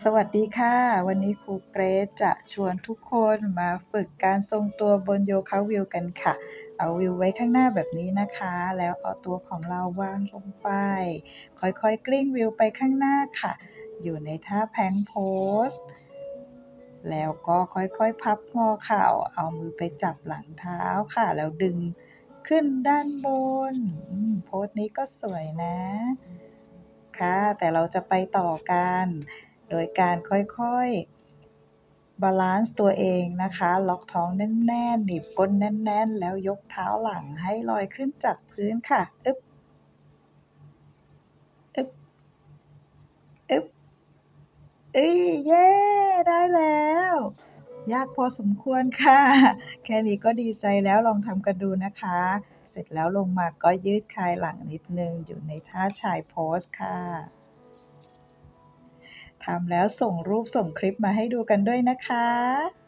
สวัสดีค่ะ วันนี้ครูเกรซจะชวนทุกคนมาฝึกการทรงตัวบนโยคะวิวกันค่ะ เอาวิวไว้ข้างหน้าแบบนี้นะคะ แล้วเอาตัวของเราวางลงไป ค่อยๆกลิ้งวิวไปข้างหน้าค่ะ อยู่ในท่าแพงโพสแล้วก็ค่อยๆ พับงอเข่า เอามือไปจับหลังเท้าค่ะ แล้วดึงขึ้นด้านบน โพสนี้ก็สวยนะ ค่ะ แต่เราจะไปต่อกัน โดยการค่อยๆ บาลานซ์ตัวเองนะคะ ล็อกท้องแน่นๆ หนีบก้นแน่นๆ แล้วยกเท้าหลังให้ลอยขึ้นจากพื้นค่ะ อึ๊บ อึ๊บ อึ๊บเอ้ยเย้ ได้แล้ว ยากพอสมควรค่ะ แค่นี้ก็ดีใจแล้วลองทำกันดูนะคะ เสร็จแล้วลงมาก็ยืดคลายหลังนิดนึง อยู่ในท่าชายโพสค่ะ ทำแล้วส่งรูปส่งคลิปมาให้ดูกันด้วยนะคะ